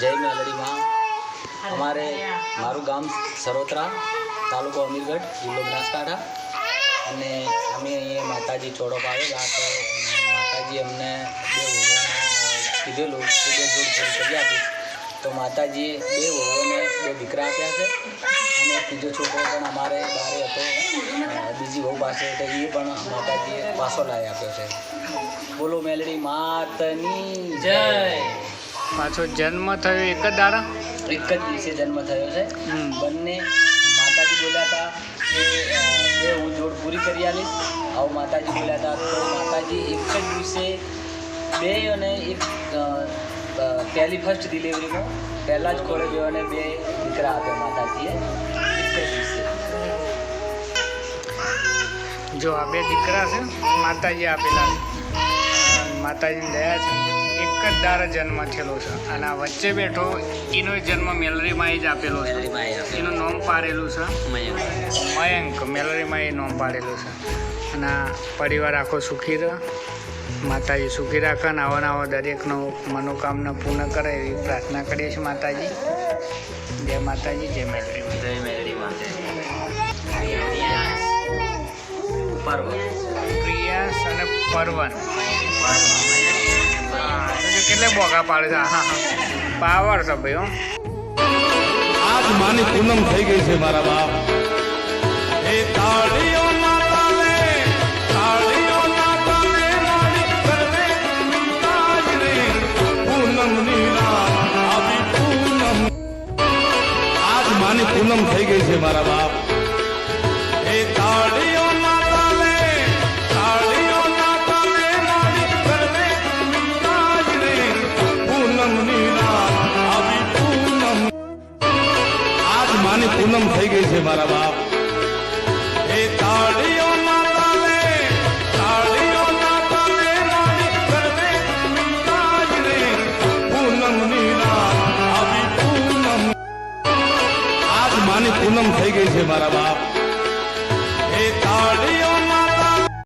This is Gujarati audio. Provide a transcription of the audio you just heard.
જય મેલડીમાં. અમારે મારું ગામ સરોત્રા તાલુકો અમીરગઢ, જિલ્લો બનાસકાંઠા. અને અમે અહીંયા માતાજી ચોડો પાડેલા તો માતાજી અમને બે કીધેલું કે બે જોડ જોડ કરી આપી. તો માતાજીએ બે વહુઓને બે દીકરા આપ્યા છે. અને ત્રીજો છોકરો પણ અમારે બારે હતો. બીજી વહુ પાસે તો એ પણ માતાજીએ પાછો લાવી આપ્યો છે. બોલો મેલડી, માતની જય. પાછો જન્મ થયો એક જ દાડા? એક જ દિવસે જન્મ થયો છે. બંને માતાજી બોલ્યા હતા કે હું જોડ પૂરી કરી આલીશ. આવું માતાજી બોલ્યા હતા. તો માતાજી એક જ દિવસે બે અને એક પહેલી ફર્સ્ટ ડિલિવરીમાં પહેલાં જ ખોરે અને બે દીકરા આપ્યા માતાજીએ. એક જ દિવસે. જો આ બે દીકરા છે માતાજી આપેલા માતાજીની દયા છે. એક જ દાડા જન્મ થયેલો છે. અને આ વચ્ચે બેઠો એનો જન્મ મેલરીમાં જ આપેલો છે. એનું નોમ પાડેલું છે. મયંક. મેલરીમાં એ નોમ પાડેલું છે. અને પરિવાર આખો સુખી રહે માતાજી સુખી રાખે અને આવા આવા દરેકનો મનોકામના પૂર્ણ કરે એવી પ્રાર્થના કરીએ છીએ માતાજી. જય માતાજી જય મેલરીમાં જય મેલડીમાં પર્વ પ્રિયાસ અને પર્વન. કેટલે બોગા પાડે છે? હા હા. પાવર છે ભાઈ, હો. આજ માની પૂનમ થઈ ગઈ છે મારા બાપ. એ તાળીઓ ના તાલે તાળીઓ ના તાલે મારી કરવે તાજ રે. પૂનમની રાત આવી પૂનમ. આજ માની પૂનમ થઈ ગઈ છે મારા બાપ. એ તાળીઓ આજ પૂનમ થઈ ગઈ છે મારા બાપ. એ તાળીઓ માની પૂનમ થઈ ગઈ છે મારા બાપ. એ તાળીઓ